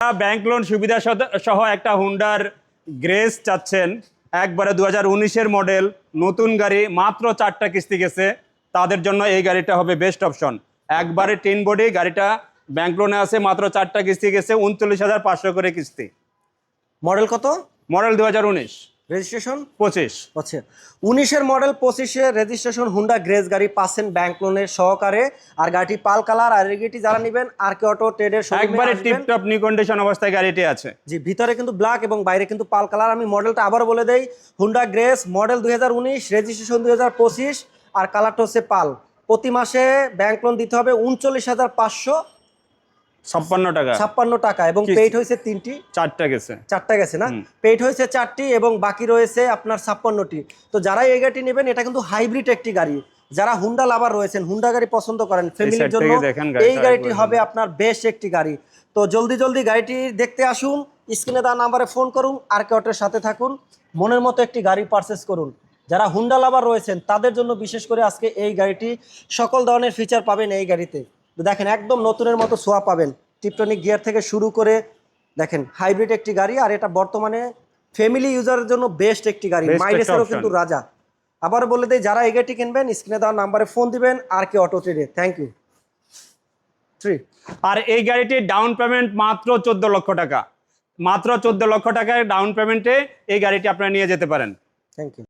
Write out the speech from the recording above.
Bank loan সুবিধা সহ- একটা হুন্ডার গ্রেস চাচ্ছেন। একবারে দু হাজার মডেল নতুন গাড়ি মাত্র চারটা কিস্তি গেছে। তাদের জন্য এই গাড়িটা হবে বেস্ট অপশন একবারে টিন বডি গাড়িটা ব্যাংক লোনে আছে মাত্র চারটা কিস্তি গেছে উনচল্লিশ হাজার পাঁচশো করে কিস্তি। মডেল কত? মডেল দু হাজার উনিশ। রেজিস্ট্রেশন পঁচিশ। আচ্ছা। উনিশের মডেল পঁচিশে রেজিস্ট্রেশন হুন্ডা গ্রেস গাড়ি পাচ্ছেন ব্যাংক লোনের সহকারে। আর গাড়িটি পাল কালার আর এই যারা নেবেন আর কে অটো ট্রেডের একবারে টিপটপ নিউ কন্ডিশন অবস্থায় গাড়িটি আছে। জি ভিতরে কিন্তু ব্ল্যাক এবং বাইরে কিন্তু পাল কালার আমি মডেলটা আবার বলে দেই হুন্ডা গ্রেস মডেল দুই হাজার উনিশ রেজিস্ট্রেশন দুই হাজার পঁচিশ আর কালারটা হচ্ছে পাল। প্রতি মাসে ব্যাংক লোন দিতে হবে উনচল্লিশ হাজার পাঁচশো ছাপ্পান্ন টাকা। ছাপ্পান্ন টাকা এবং পেইড হয়েছে তিনটি। চারটা গেছে। চারটা গেছে না। পেইড হয়েছে চারটি এবং বাকি রয়েছে আপনার ছাপ্পান্নটি। তো যারা এই গাড়িটি নেবেন এটা কিন্তু হাইব্রিড একটি গাড়ি। যারা হুন্ডা লাভার রয়েছেন হুন্ডা গাড়ি পছন্দ করেন ফ্যামিলির জন্য এই গাড়িটি হবে আপনার বেস্ট একটি গাড়ি। তো জলদি জলদি গাড়িটি দেখতে আসুন স্ক্রিনে দেওয়া নাম্বারে ফোন করুন আর কে সাথে থাকুন। মনের মতো একটি গাড়ি পারচেস করুন। যারা হুন্ডা লাভার রয়েছেন তাদের জন্য বিশেষ করে আজকে এই গাড়িটি সকল ধরনের ফিচার পাবেন এই গাড়িতে। দেখেন একদম নতুনের মতো সোয়া পাবেন। টিপটনিক গিয়ার থেকে শুরু করে দেখেন হাইব্রিড একটি গাড়ি আর এটা বর্তমানে ফ্যামিলি ইউজারের জন্য বেস্ট একটি গাড়ি মাইলেজেরও কিন্তু রাজা। আবার বলে দেয় যারা এই গাড়িটি কিনবেন স্ক্রিনে দেওয়া নাম্বারে ফোন দিবেন আর কে অটো ট্রেডে থ্যাংক ইউ থ্রি আর এই গাড়িটির ডাউন পেমেন্ট মাত্র চোদ্দ লক্ষ টাকা। মাত্র চোদ্দ লক্ষ টাকায় ডাউন পেমেন্টে এই গাড়িটি আপনারা নিয়ে যেতে পারেন। Thank you